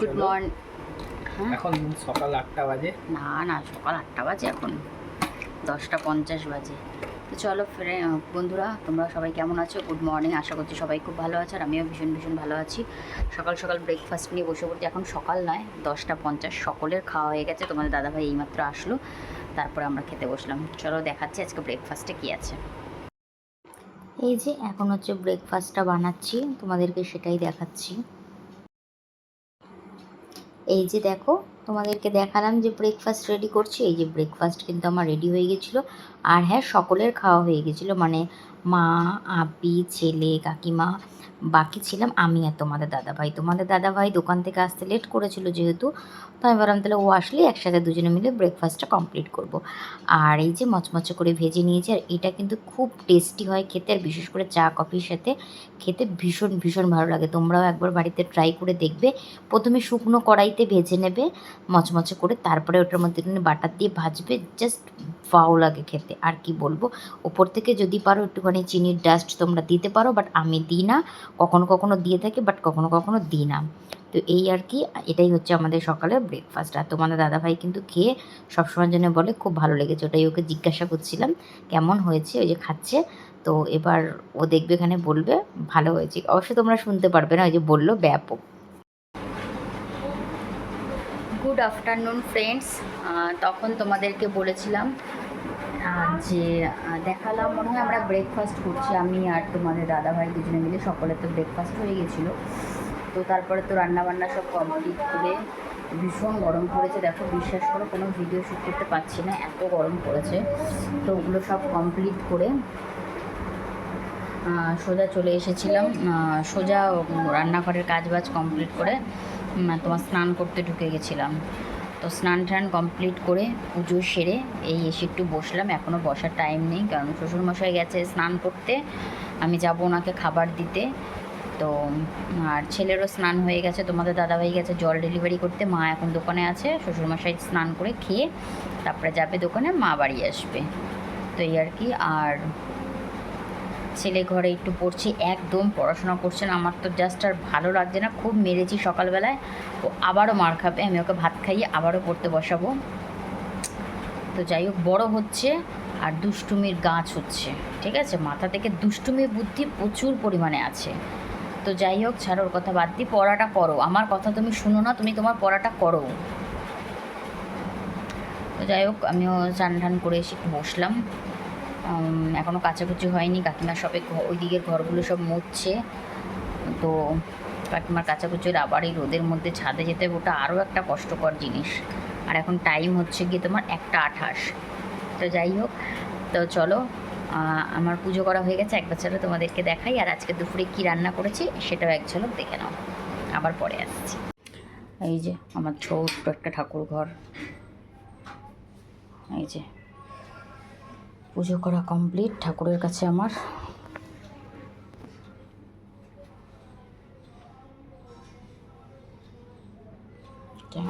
Good morning হ্যাঁ? এখন সকাল আটটা বাজে। না না সকাল আটটা বাজে এখন। দশটা পঞ্চাশ বাজে। তো চলো ফ্রে বন্ধুরা তোমরা সবাই কেমন আছো? গুড মর্নিং আশা করছি সবাই খুব ভালো আছে আর আমিও ভীষণ ভীষণ ভালো আছি। সকাল সকাল ব্রেকফাস্ট নিয়ে বসে পড়ছি। এখন সকাল নয় দশটা পঞ্চাশ। সকলের খাওয়া হয়ে গেছে। তোমাদের দাদাভাই এইমাত্র আসলো। তারপরে আমরা খেতে বসলাম। চলো দেখাচ্ছি আজকে ব্রেকফাস্টে কী আছে। এই যে এখন হচ্ছে ব্রেকফাস্টটা বানাচ্ছি। তোমাদেরকে সেটাই দেখাচ্ছি। এই যে দেখো, তোমাদেরকে দেখালাম যে ব্রেকফাস্ট রেডি করছি। এই যে ব্রেকফাস্ট কিন্তু আমার রেডি হয়ে গেছিল। আর হ্যাঁ সকলের খাওয়া হয়ে গেছিল। মানে মা আপি ছেলে, কাকিমা বাকি ছিলাম আমি আর তোমাদের দাদাভাই। তোমাদের দাদাভাই দোকান থেকে আসতে লেট করেছিল যেহেতু, তো আমি ভাবলাম তাহলে ও আসলে একসাথে দুজনে মিলে ব্রেকফাস্টটা কমপ্লিট করব। আর এই যে মচমচে করে ভেজে নিয়েছি, আর এটা কিন্তু খুব টেস্টি হয় খেতে, আর বিশেষ করে চা, কফির সাথে খেতে ভীষণ ভীষণ ভালো লাগে। তোমরাও একবার বাড়িতে ট্রাই করে দেখবে। প্রথমে শুকনো কড়াইতে ভেজে নেবে মচমচে করে, তারপরে ওটার মধ্যে বাটার দিয়ে ভাজবে জাস্ট ফাও লাগে খেতে। আর কি বলব, ওপর থেকে যদি পারো একটুখানি চিনির ডাস্ট তোমরা দিতে পারো বাট আমি দিই না। কখনো কখনো দিয়ে থাকি বাট কখনো কখনো দিই না। তো এই আর কি, এটাই হচ্ছে আমাদের সকালের ব্রেকফাস্ট আর তোমাদের দাদাভাই কিন্তু খেয়ে সবসময়ের জন্য বলে, খুব ভালো লেগেছে। ওটাই ওকে জিজ্ঞাসা করছিলাম, কেমন হয়েছে? ওই যে খাচ্ছে। তো এবার ও দেখবে এখানে বলবে, ভালো হয়েছে। অবশ্যই তোমরা শুনতে পারবে না, ওই যে বলল ব্যাপক। গুড আফটারনুন ফ্রেন্ডস তখন তোমাদেরকে বলেছিলাম যে দেখালাম, মনে হয় আমরা ব্রেকফাস্ট করছি। আমি আর তোমাদের দাদাভাই দুজনে মিলে সকলের তো ব্রেকফাস্ট হয়ে গেছিল। তো তারপরে তো রান্নাবান্না সব কমপ্লিট করে ভীষণ গরম পড়েছে। দেখো, বিশ্বাস করো, কোনো ভিডিও শ্যুট করতে পারছি না, এত গরম পড়েছে। তো ওগুলো সব কমপ্লিট করে সোজা চলে এসেছিলাম। সোজা রান্নাঘরের কাজ বাজ কমপ্লিট করে তোমার স্নান করতে ঢুকে গেছিলাম। তো স্নান টান কমপ্লিট করে পুজো সেরে এই এসে একটু বসলাম। এখনও বসার টাইম নেই, কারণ শ্বশুরমশাই গেছে স্নান করতে। আমি যাব ওনাকে খাবার দিতে। তো, আর ছেলেরও স্নান হয়ে গেছে, তোমাদের দাদাভাই গেছে জল ডেলিভারি করতে। মা এখন দোকানে আছে, শ্বশুরমশাই স্নান করে খেয়ে তারপরে যাবে দোকানে, মা বাড়ি আসবে। তো এই আর কি, আর ছেলে ঘরে একটু পড়ছে, একদম পড়াশোনা করছে না। আমার তো জাস্ট আর ভালো লাগছে না, খুব মেরেছি সকালবেলায়। ও আবারও মার খাবে, আমি ওকে ভাত খাইয়ে আবারও পড়তে বসাবো। তো যাই হোক, বড় হচ্ছে আর দুষ্টুমির গাছ হচ্ছে, ঠিক আছে? মাথা থেকে দুষ্টুমি বুদ্ধি প্রচুর পরিমাণে আছে। তো যাই হোক, ছাড়ো, ওর কথা বাদ দিয়ে পড়াটা করো। আমার কথা তুমি শুনো না, তুমি তোমার পড়াটা করো। তো যাই হোক, আমিও চান টান করে এসে বসলাম। এখনও কাচাকুচি হয়নি কাকিমার সবে ওই দিকের ঘরগুলো সব মুছছে। তো কাকিমার কাচাকুচির আবার এই রোদের মধ্যে ছাদে যেতে ওটা আরও একটা কষ্টকর জিনিস। আর এখন টাইম হচ্ছে গিয়ে তোমার একটা আঠাশ। তো যাই হোক, তো চলো আমার পুজো করা হয়ে গেছে, একবার চলো তোমাদেরকে দেখাই, আর আজকে দুপুরে কী রান্না করেছি সেটাও এক ঝলক দেখে নাও। আবার পরে আসছি। এই যে আমার ছোট্ট একটা ঠাকুর ঘর এই যে পুজো করা কমপ্লিট ঠাকুরের কাছে আমার।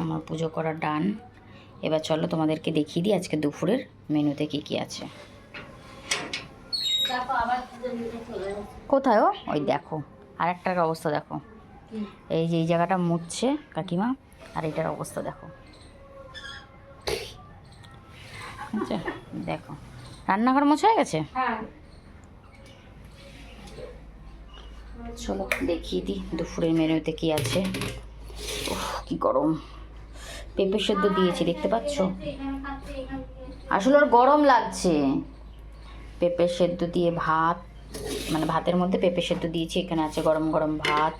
আমার পুজো করা ডান এবার চলো তোমাদেরকে দেখিয়ে দিই আজকে দুপুরের মেনুতে কী কী আছে। কোথায় ওই দেখো আর একটার অবস্থা দেখো। এই যে এই জায়গাটা মুছছে কাকিমা আর এটার অবস্থা দেখো। আচ্ছা দেখো। রান্নাঘর মোছা হয়ে গেছে? চলো দেখিয়ে দিই দুপুরের মেনুতে কি আছে। উফ, কি গরম। পেঁপে সেদ্ধ দিয়েছি দেখতে পাচ্ছ? আসলে ওর গরম লাগছে। পেঁপে সেদ্ধ দিয়ে ভাত মানে ভাতের মধ্যে পেঁপে সেদ্ধ দিয়েছি এখানে আছে গরম গরম ভাত।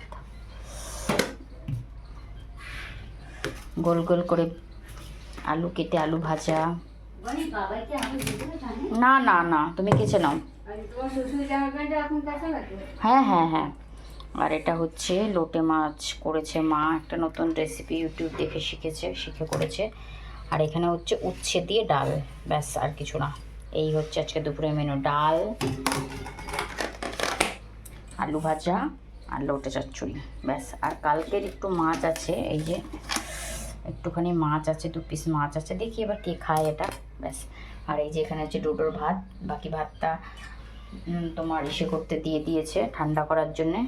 গোল গোল করে আলু কেটে আলু ভাজা। না না না তুমি কেচে নাও হ্যাঁ হ্যাঁ হ্যাঁ। আর এটা হচ্ছে লোটে মাছ করেছে মা একটা নতুন রেসিপি ইউটিউব দেখে শিখেছে শিখে করেছে। আর এখানে হচ্ছে উচ্ছে দিয়ে ডাল ব্যাস আর কিছু না। এই হচ্ছে আজকে দুপুরের মেনু ডাল আলু ভাজা আর লোটে চচ্চড়ি ব্যাস। আর কালকের একটু মাছ আছে এই যে একটুখানি মাছ আছে দু পিস মাছ আছে। দেখি এবার কে খায় এটা। ব্যাস। আর এই যে এখানে হচ্ছে ডোডোর ভাত, বাকি ভাতটা তোমার ইসে করতে দিয়ে দিয়েছে ঠান্ডা করার জন্যে।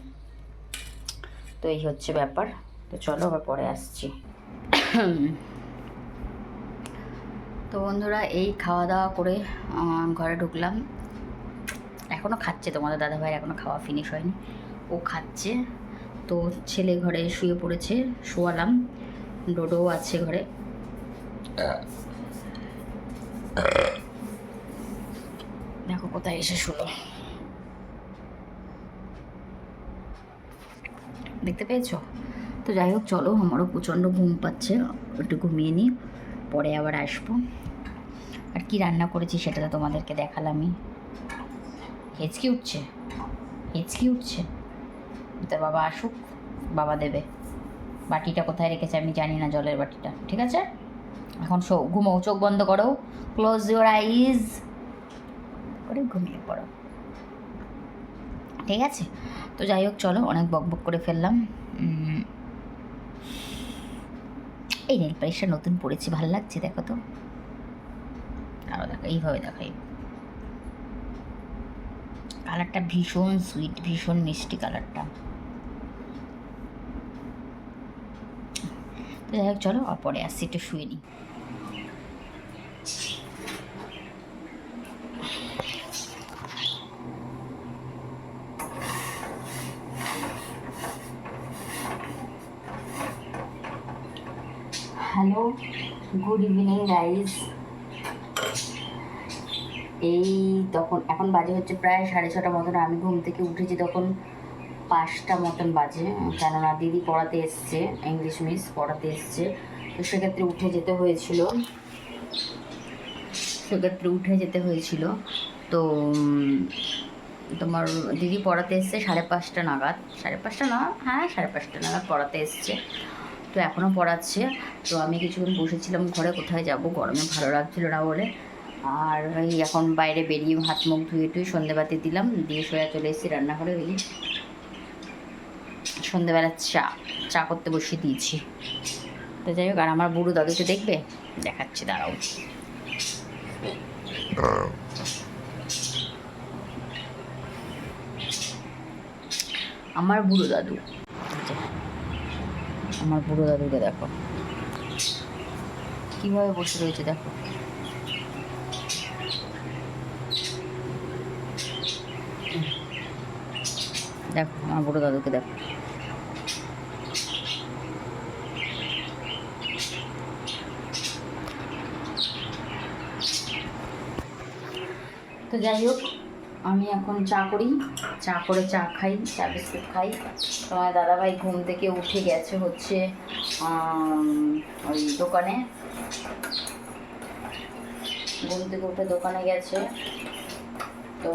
তো এই হচ্ছে ব্যাপার। তো চলো আবার পরে আসছি। তো বন্ধুরা, এই খাওয়া দাওয়া করে ঘরে ঢুকলাম। এখনও খাচ্ছে তোমাদের দাদাভাইয়ের এখনও খাওয়া ফিনিশ হয়নি। ও খাচ্ছে। তো ছেলে ঘরে শুয়ে পড়েছে, শোয়ালাম। ডোডো আছে ঘরে। দেখো, কোথায় এসে শুলো। দেখতে পেয়েছ? তো যাই হোক, চলো, আমারও প্রচণ্ড ঘুম পাচ্ছে। একটু ঘুমিয়ে নিই, পরে আবার আসব। আর কি রান্না করেছি সেটা তো তোমাদেরকে দেখালামই। হেঁচকি উঠছে। হেঁচকি উঠছে। তোর বাবা আসুক, বাবা দেবে। বাটিটা কোথায় রেখেছে আমি জানি না, জলের বাটিটা। ঠিক আছে? এখন শো ঘুমো চোখ বন্ধ করো। ক্লোজ ইউর আইজ করে ঘুমিয়ে পড়ো। ঠিক আছে? তো যাই হোক, চলো, অনেক বক বক করে ফেললাম। এই নেল পালিশটা নতুন পড়েছি, ভালো লাগছে, দেখো তো। আরও দেখো, এইভাবে দেখাই কালারটা ভীষণ সুইট ভীষণ মিষ্টি কালারটা চলো আর পরে আসছি, একটু শুয়ে নিই। হ্যালো গুড ইভিনিং গাইজ এই তখন, এখন বাজে হচ্ছে প্রায় সাড়ে ছটা মতন। আমি ঘুম থেকে উঠেছি তখন পাঁচটা মতন বাজে। কেননা দিদি পড়াতে এসছে ইংলিশ মিস পড়াতে এসছে। তো সেক্ষেত্রে উঠে যেতে হয়েছিল। সেক্ষেত্রে উঠে যেতে হয়েছিল। তো তোমার দিদি পড়াতে এসছে সাড়ে পাঁচটা নাগাদ। সাড়ে পাঁচটা না হ্যাঁ সাড়ে পাঁচটা নাগাদ পড়াতে এসছে। তো এখনও পড়াচ্ছে। তো আমি কিছুক্ষণ বসেছিলাম ঘরে, কোথায় যাব? গরমে ভালো লাগছিল না বলে। আর এখন বাইরে বেরিয়ে হাত মুখ ধুয়ে টুয়ে সন্ধেবাতি দিলাম। দিয়ে সোয়া চলে এসেছি রান্নাঘরে ওই সন্ধেবেলা চা চা করতে বসিয়ে দিয়েছি। তো যাই হোক, আর আমার বুড়ো দাদুকে দেখবে? দেখাচ্ছি, দাঁড়াও। আমার বুড়ো দাদু। আমার বুড়ো দাদুকে দেখো। কীভাবে বসে রয়েছে দেখো। দেখো, আমার বুড়ো দাদুকে দেখো। তো যাই হোক, আমি এখন চা করি। চা করে চা খাই, চা বিস্কুট খাই। তোমার দাদাভাই ঘুম থেকে উঠে গেছে হচ্ছে ওই দোকানে। ঘুম থেকে উঠে দোকানে গেছে। তো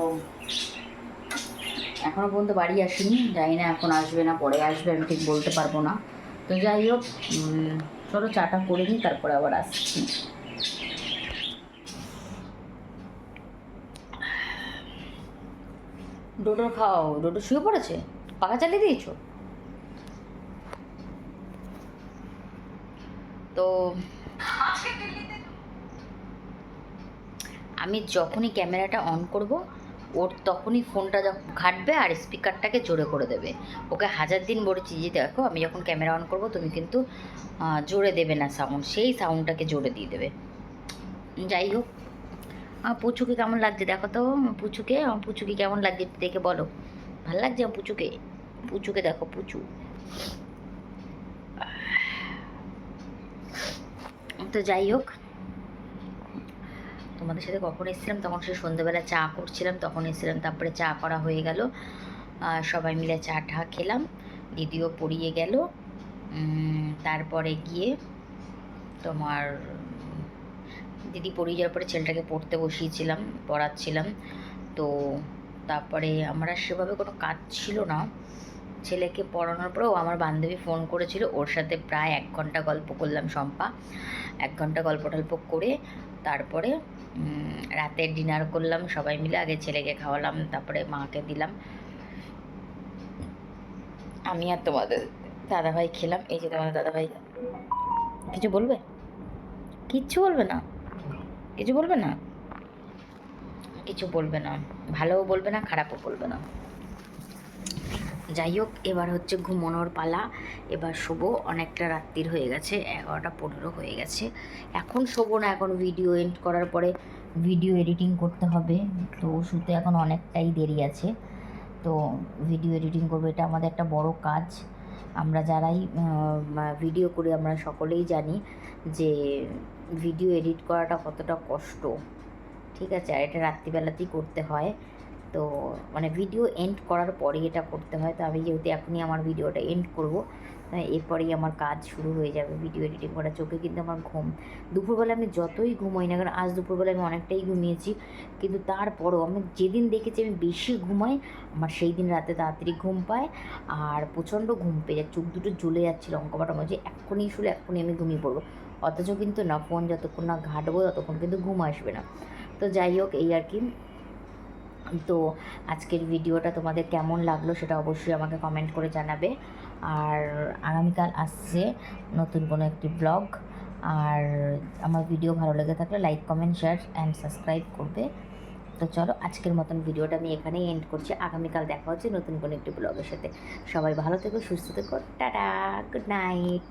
এখনও পর্যন্ত বাড়ি আসেনি। জানি না এখন আসবে না, পরে আসবে, আমি ঠিক বলতে পারব না। তো যাই হোক চলো চাটা করে নিই, তারপরে আবার আসছি। ডোডো খাও ডোডো শুয়ে পড়েছে? পাখা চালিয়ে দিয়েছ? তো আমি যখনই ক্যামেরাটা অন করব, ওর তখনই ফোনটা যখন ঘাটবে আর স্পিকারটাকে জোরে করে দেবে। ওকে হাজার দিন বলেছি যে দেখো, আমি যখন ক্যামেরা অন করব, তুমি কিন্তু জোরে দেবে না সাউন্ড সেই সাউন্ডটাকে জোরে দিয়ে দেবে। যাই হোক পুচুকে কেমন লাগছে? দেখো তো, পুচুকে, আমার পুচুকে কেমন লাগছে দেখে বলো। ভালো লাগছে আমার পুচুকে? পুচুকে দেখো, পুচু। তো যাই হোক, তোমাদের সাথে কখন এসেছিলাম? তখন সে সন্ধ্যেবেলা চা করছিলাম, তখন এসেছিলাম, তারপরে চা করা হয়ে গেল। আর সবাই মিলে চা টা খেলাম, দিদিও পড়িয়ে গেল। তারপরে গিয়ে তোমার দিদি পড়িয়ে যাওয়ার পরে ছেলেটাকে পড়তে বসিয়েছিলাম, পড়াচ্ছিলাম। তো তারপরে আমার আর সেভাবে কোনো কাজ ছিল না। ছেলেকে পড়ানোর পরেও আমার বান্ধবী ফোন করেছিল, ওর সাথে প্রায় এক ঘণ্টা গল্প করলাম শম্পা। এক ঘণ্টা গল্প টল্প করে তারপরে রাতে ডিনার করলাম সবাই মিলে, আগে ছেলেকে খাওয়ালাম, তারপরে মাকে দিলাম। আমি আর তোমাদের দাদাভাই খেলাম, এই যে তোমাদের দাদাভাই। কিছু বলবে? কিচ্ছু বলবে না। কিছু বলবে না? কিছু বলবে না। ভালোও বলবে না, খারাপও বলবে না। যাই হোক, এবার হচ্ছে ঘুমানোর পালা। এবার শোবো, অনেকটা রাত্রির হয়ে গেছে, এগারোটা পনেরো হয়ে গেছে। এখন শোবো না, এখন ভিডিও এন্ড করার পরে ভিডিও এডিটিং করতে হবে। তো শুতে এখন অনেকটাই দেরি আছে। তো ভিডিও এডিটিং করব, এটা আমাদের একটা বড় কাজ। আমরা যারাই ভিডিও করি আমরা সকলেই জানি যে ভিডিও এডিট করাটা কতটা কষ্ট। ঠিক আছে? আর এটা রাত্রিবেলাতেই করতে হয়। তো মানে ভিডিও এন্ড করার পরে এটা করতে হয়। তো আমি যেহেতু এখনই আমার ভিডিওটা এন্ড করব এরপরেই আমার কাজ শুরু হয়ে যাবে ভিডিও এডিটিং করা চোখে। কিন্তু আমার ঘুম দুপুরবেলা আমি যতই ঘুমোই না কারণ আজ দুপুরবেলা আমি অনেকটাই ঘুমিয়েছি। কিন্তু তারপরও আমি যেদিন দেখেছি আমি বেশি ঘুমাই, আমার সেই দিন রাতে তাড়াতাড়ি ঘুম পায়। আর প্রচণ্ড ঘুম পেয়ে যায়, চোখ দুটো জ্বলে যাচ্ছিল অঙ্কপাটা মধ্যে এক্ষুনি শুলে এক্ষুনি আমি ঘুমিয়ে পড়ব। অথচ কিন্তু না ফোন যতক্ষণ না ঘাটবো ততক্ষণ কিন্তু ঘুম আসবে না। তো যাই হোক, এই আর কি। তো আজকের ভিডিওটা তোমাদের কেমন লাগল সেটা অবশ্যই আমাকে কমেন্ট করে জানাবে। আর আগামীকাল আসছে নতুন কোনো একটি ব্লগ আর আমার ভিডিও ভালো লেগে থাকলে like comment share and subscribe করবে। তো চলো আজকের মতন ভিডিওটা আমি এখানেই এন্ড করছি। আগামীকাল দেখা হচ্ছে নতুন কোনো একটি ব্লগের সাথে। সবাই ভালো থেকো, সুস্থ থেকো। Tata good night